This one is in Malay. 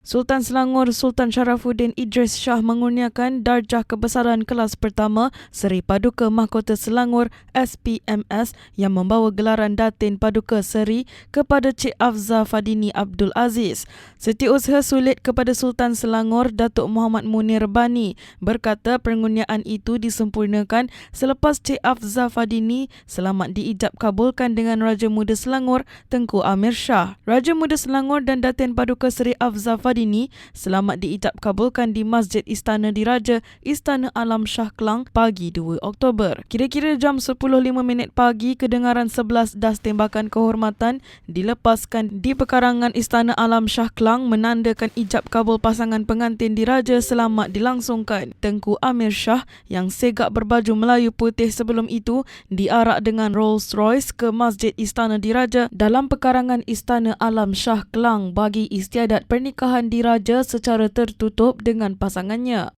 Sultan Selangor Sultan Sharafuddin Idris Shah mengurniakan darjah kebesaran kelas pertama Seri Paduka Mahkota Selangor SPMS yang membawa gelaran Datin Paduka Seri kepada Cik Afza Fadini Abdul Aziz. Setiausaha sulit kepada Sultan Selangor Datuk Muhammad Munir Bani berkata pengurniaan itu disempurnakan selepas Cik Afza Fadini selamat diijab kabulkan dengan Raja Muda Selangor Tengku Amir Shah. Raja Muda Selangor dan Datin Paduka Seri Afza Fadini Fadini selamat diijab kabulkan di Masjid Istana Diraja, Istana Alam Shah Kelang pagi 2 Oktober. Kira-kira jam 10.05 minit pagi, kedengaran 11 das tembakan kehormatan dilepaskan di pekarangan Istana Alam Shah Kelang menandakan ijab kabul pasangan pengantin diraja selamat dilangsungkan. Tengku Amir Shah yang segak berbaju Melayu putih sebelum itu diarak dengan Rolls Royce ke Masjid Istana Diraja dalam pekarangan Istana Alam Shah Kelang bagi istiadat pernikahan pernikahan diraja secara tertutup dengan pasangannya.